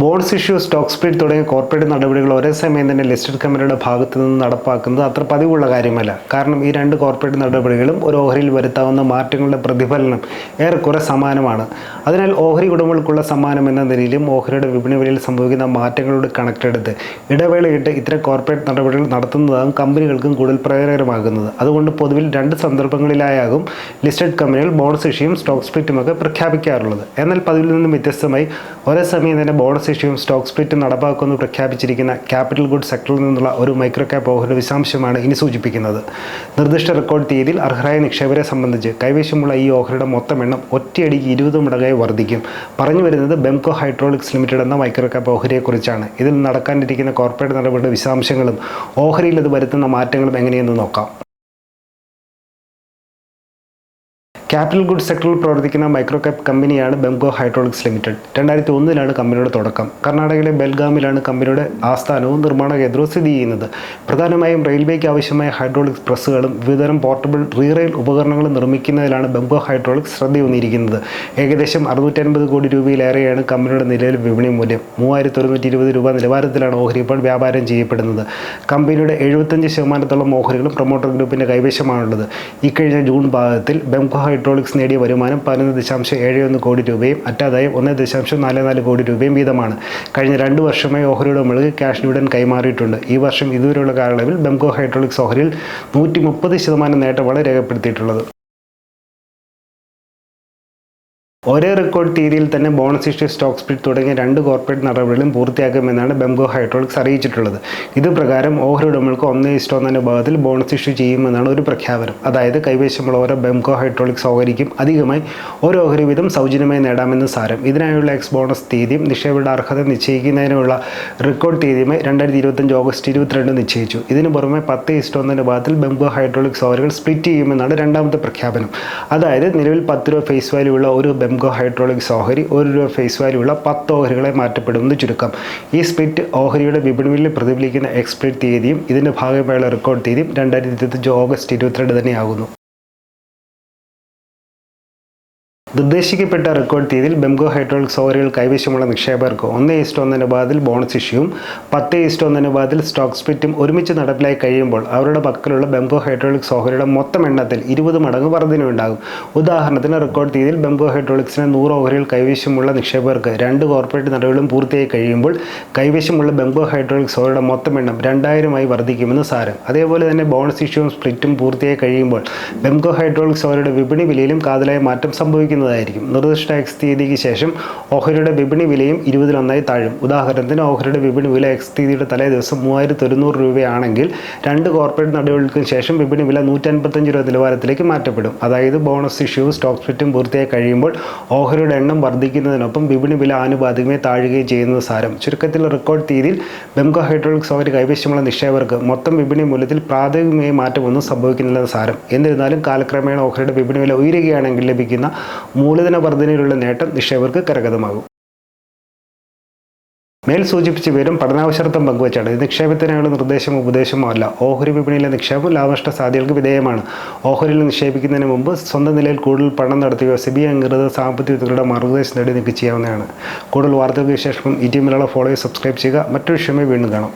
Bones issue stock split തുടങ്ങിയ corporate നടപടികൾ ഒരേ സമയം തന്നെ ലിസ്റ്റഡ് കമ്പനിയുടെ ഭാഗത്തു നിന്ന് നടപ്പാക്കുന്നത് അത്ര പതിവുള്ള കാര്യമല്ല. കാരണം ഈ രണ്ട് കോർപ്പറേറ്റ് നടപടികളും ഒരു ഓഹരിയിൽ വരുത്താവുന്ന മാറ്റങ്ങളുടെ പ്രതിഫലനം ഏറെക്കുറെ സമാനമാണ്. അതിനാൽ ഓഹരി ഉടമകൾക്കുള്ള സമ്മാനം എന്ന നിലയിലും ഓഹരിയുടെ വിപണി വിലയിൽ സംഭവിക്കുന്ന മാറ്റങ്ങളോട് കണക്റ്റെടുത്ത് ഇടവേളയിട്ട് ഇത്തരം കോർപ്പറേറ്റ് നടപടികൾ നടത്തുന്നതാകും കമ്പനികൾക്കും കൂടുതൽ പ്രയോജനകരമാകുന്നത്. അതുകൊണ്ട് പൊതുവിൽ രണ്ട് സന്ദർഭങ്ങളിലായാകും ലിസ്റ്റഡ് കമ്പനികൾ ബോണസ് ഇഷ്യൂയും സ്റ്റോക്ക് സ്പ്ലിറ്റും ഒക്കെ പ്രഖ്യാപിക്കാറുള്ളത്. എന്നാൽ പതിവിൽ നിന്നും വ്യത്യസ്തമായി ഒരേ സമയം തന്നെ ബോണസ് ഇഷ്യൂയും സ്റ്റോക്ക് സ്പ്ലിറ്റ് നടപ്പാക്കുമെന്ന് പ്രഖ്യാപിച്ചിരിക്കുന്ന ക്യാപിറ്റൽ ഗുഡ് സെക്ടറിൽ നിന്നുള്ള ഒരു മൈക്രോ ക്യാപ് ഓഹരി വിശാംശമാണ് ഇനി സൂചിപ്പിക്കുന്നത്. നിർദ്ദിഷ്ട റെക്കോർഡ് തീയതിയിൽ അർഹരായ നിക്ഷേപരെ സംബന്ധിച്ച് കൈവശമുള്ള ഈ ഓഹരിയുടെ മൊത്തം എണ്ണം ഒറ്റയടിക്ക് ഇരുപത് മടങ്ങായി വർദ്ധിക്കും. പറഞ്ഞു വരുന്നത് ബെംകോ ഹൈഡ്രോളിക്സ് ലിമിറ്റഡ് എന്ന മൈക്രോ ക്യാപ് ഓഹരിയെക്കുറിച്ചാണ് ഇതിൽ നടക്കാനിരിക്കുന്ന കോർപ്പറേറ്റ് നടപടിയുടെ വിശദാംശങ്ങളും ഓഹരിയിൽ അത് വരുത്തുന്ന മാറ്റങ്ങളും എങ്ങനെയെന്ന് നോക്കാം. ക്യാപിറ്റൽ ഗുഡ്സ് സെക്ടറിൽ പ്രവർത്തിക്കുന്ന മൈക്രോ ക്യാപ് കമ്പനിയാണ് ബെംഗോ ഹൈഡ്രോളിക്സ് ലിമിറ്റഡ് രണ്ടായിരത്തി ഒന്നിലാണ് കമ്പനിയുടെ തുടക്കം. കർണാടകയിലെ ബെൽഗാമിലാണ് കമ്പനിയുടെ ആസ്ഥാനവും നിർമ്മാണ കേന്ദ്രവും സ്ഥിതി ചെയ്യുന്നത്. പ്രധാനമായും റെയിൽവേക്ക് ആവശ്യമായ ഹൈഡ്രോളിക്സ് പ്രസ്സുകളും വിവിധതരം പോർട്ടബിൾ റീറെയിൽ ഉപകരണങ്ങളും നിർമ്മിക്കുന്നതിലാണ് ബെംഗോ ഹൈഡ്രോളിക്സ് ശ്രദ്ധയൂന്നിയിരിക്കുന്നത്. ഏകദേശം അറുന്നൂറ്റൻപത് കോടി രൂപയിലേറെയാണ് കമ്പനിയുടെ നിലവിലെ വിപണി മൂല്യം. മൂവായിരത്തി ഒരുന്നൂറ്റി ഇരുപത് രൂപ നിലവാരത്തിലാണ് ഓഹരി ഇപ്പോൾ വ്യാപാരം ചെയ്യപ്പെടുന്നത്. കമ്പനിയുടെ എഴുപത്തഞ്ച് ശതമാനത്തോളം ഓഹരികളും പ്രൊമോട്ടർ ഗ്രൂപ്പിന്റെ കൈവശമാണുള്ളത്. ഇക്കഴിഞ്ഞ ജൂൺ ഭാഗത്തിൽ ബെംകോ ഹൈഡ്രോളിക്സ് നേടിയ വരുമാനം പതിനൊന്ന് ദശാംശം ഏഴ് ഒന്ന് കോടി രൂപയും അറ്റാദായം ഒന്ന് ദശാംശം നാല് നാല് കോടി രൂപയും വീതമാണ്. കഴിഞ്ഞ രണ്ട് വർഷമായി ഓഹരിയുടെ മുകളിൽ ക്യാഷ് ഡിവിഡൻ കൈമാറിയിട്ടുണ്ട്. ഈ വർഷം ഇതുവരെയുള്ള കാലയളവിൽ ബെംകോ ഹൈഡ്രോളിക്സ് ഓഹരിയിൽ നൂറ്റി മുപ്പത് ശതമാനം നേട്ടമാണ് രേഖപ്പെടുത്തിയിട്ടുള്ളത്. ഒരേ റെക്കോർഡ് തീയതിയിൽ തന്നെ ബോണസ് ഇഷ്യൂ സ്റ്റോക്ക് സ്പ്ലിറ്റ് തുടങ്ങിയ രണ്ട് കോർപ്പറേറ്റ് നടപടികളും പൂർത്തിയാക്കുമെന്നാണ് ബെംഗോ ഹൈഡ്രോളിക്സ് അറിയിച്ചിട്ടുള്ളത്. ഇത് പ്രകാരം ഓഹരി ഉടമകൾക്ക് ഒന്നേ ഇഷ്ടം എന്ന ഭാഗത്തിൽ ബോണസ് ഇഷ്യൂ ചെയ്യുമെന്നാണ് ഒരു പ്രഖ്യാപനം. അതായത് കൈവശമുള്ള ഓരോ ബെംഗോ ഹൈഡ്രോളിക്സ് ഓഹരിക്കും അധികമായി ഒരു ഓഹരി വീതം സൗജന്യമായി നേടാമെന്ന് സാരം. ഇതിനായുള്ള എക്സ് ബോണസ് തീയതിയും നിക്ഷേപയുടെ അർഹത നിശ്ചയിക്കുന്നതിനുള്ള റെക്കോർഡ് തീയതിയുമായി രണ്ടായിരത്തി ഇരുപത്തഞ്ച് ഓഗസ്റ്റ് ഇരുപത്തിരണ്ട് നിശ്ചയിച്ചു. ഇതിനു പുറമെ പത്ത് ഇഷ്ടം എന്ന ഭാഗത്തിൽ ബെംഗോ ഹൈഡ്രോളിക്സ് ഓഹരികൾ സ്പ്ലിറ്റ് ചെയ്യുമെന്നാണ് രണ്ടാമത്തെ പ്രഖ്യാപനം. അതായത് നിലവിൽ പത്ത് രൂപ ഫേസ് വാല്യൂ ഉള്ള ഒരു ബെംകോ ഹൈഡ്രോളിക്സ് ഓഹരി ഒരു രൂപ ഫേസ് വാല്യൂ ഉള്ള പത്ത് ഓഹരികളെ മാറ്റപ്പെടുമെന്ന് ചുരുക്കം. ഈ സ്പ്ലിറ്റ് ഓഹരിയുടെ വിപണിയിൽ പ്രതിഫലിക്കുന്ന എക്സ്പ്ലിറ്റ് തീയതിയും ഇതിന്റെ ഭാഗമായുള്ള റെക്കോർഡ് തീയതിയും രണ്ടായിരത്തി ഇരുപത്തഞ്ച് ഓഗസ്റ്റ് ഇരുപത്തിരണ്ട് തന്നെയാകുന്നു. നിർദ്ദേശിക്കപ്പെട്ട റെക്കോർഡ് തീയതിയിൽ ബെംഗോ ഹൈഡ്രോളിക് സൗകര്യങ്ങൾ കൈവശമുള്ള നിക്ഷേപകർക്ക് ഒന്ന് ഈസ്റ്റ് ഒന്ന് അനുപാതിൽ ബോണസ് ഇഷ്യൂവും പത്ത് ഈസ്റ്റ് ഒന്ന് അനുപാതിൽ സ്റ്റോക്ക് സ്പ്ലിറ്റും ഒരുമിച്ച് നടപ്പിലായി കഴിയുമ്പോൾ അവരുടെ പക്കലുള്ള ബെംഗോ ഹൈഡ്രോളിക് ഓഹരിയുടെ മൊത്തം എണ്ണത്തിൽ ഇരുപത് മടങ്ങ് വർധനയുണ്ടാകും. ഉദാഹരണത്തിന് റെക്കോർഡ് തീയതിയിൽ ബെംഗോ ഹൈഡ്രോളിക്സിന് നൂറ് ഓഹരികൾ കൈവശമുള്ള നിക്ഷേപകർക്ക് രണ്ട് കോർപ്പറേറ്റ് നടപടികളും പൂർത്തിയായി കഴിയുമ്പോൾ കൈവശമുള്ള ബെംഗോ ഹൈഡ്രോളിക് ഓഹരിയുടെ മൊത്തം എണ്ണം രണ്ടായിരമായി വർദ്ധിക്കുമെന്ന് സാരം. അതേപോലെ തന്നെ ബോണസ് ഇഷ്യൂവും സ്പ്ലിറ്റും പൂർത്തിയായി കഴിയുമ്പോൾ ബെംഗോ ഹൈഡ്രോളിക്സ് ഓഹരിയുടെ വിപണി വിലയിലും കാതലായ മാറ്റം സംഭവിക്കുന്നതായിരിക്കും നിർദ്ദിഷ്ട എക്സ് തീയതിക്ക് ശേഷം ഓഹരിയുടെ വിപണി വിലയും ഇരുപതിലൊന്നായി താഴും. ഉദാഹരണത്തിന് ഓഹരിയുടെ വിപണി വില എക്സ് തീയതിയുടെ തലേ ദിവസം മൂവായിരത്തി ഒരുന്നൂറ് രൂപയാണെങ്കിൽ രണ്ട് കോർപ്പറേറ്റ് നടപടികൾക്ക് ശേഷം വിപണി വില നൂറ്റൻപത്തഞ്ച് രൂപ നിലവാരത്തിലേക്ക് മാറ്റപ്പെടും. അതായത് ബോണസ് ഇഷ്യൂ സ്റ്റോക്ക് സ്പ്ലിറ്റും പൂർത്തിയായി കഴിയുമ്പോൾ ഓഹരിയുടെ എണ്ണം വർദ്ധിക്കുന്നതിനൊപ്പം വിപണി വില ആനുപാതികമായി താഴുകയും ചെയ്യുന്നത് സാരം. ചുരുക്കത്തിൽ റെക്കോർഡ് തീയതിയിൽ ബെംകോ ഹൈഡ്രോളിക്സ് ഓഹരി കൈവശമുള്ള നിക്ഷേപകർക്ക് മൊത്തം വിപണി മൂല്യത്തിൽ പ്രാഥമികമായി മാറ്റമൊന്നും സംഭവിക്കുന്നില്ലെന്ന് സാരം. എന്നിരുന്നാലും കാലക്രമേണ ഓഹരിയുടെ വിപണി വില ഉയരുകയാണെങ്കിൽ ലഭിക്കുന്ന മൂലധന വർധനയിലുള്ള നേട്ടം നിക്ഷേപകർക്ക് കരഗതമാകും. മേൽ സൂചിപ്പിച്ച വിവരം പഠനാവശ്യർത്ഥം പങ്കുവച്ചാണ്. നിക്ഷേപത്തിനായുള്ള നിർദ്ദേശമോ ഉപദേശമോ അല്ല. ഓഹരി വിപണിയിലെ നിക്ഷേപം ലാഭനഷ്ട സാധ്യതകൾക്ക് വിധേയമാണ്. ഓഹരിയിൽ നിക്ഷേപിക്കുന്നതിന് മുമ്പ് സ്വന്തം നിലയിൽ കൂടുതൽ പണം നടത്തുകയോ സെബി അംഗീകൃത സാമ്പത്തിക വിദഗ്ധരുടെ മാർഗനിർദ്ദേശം നേടി നിങ്ങൾക്ക് ചെയ്യാവുന്നതാണ്. കൂടുതൽ വാർത്തകൾക്ക് ശേഷം E T Malayalam follow subscribe ചെയ്യുക. മറ്റൊരു വിഷയമായി വീണ്ടും കാണാം.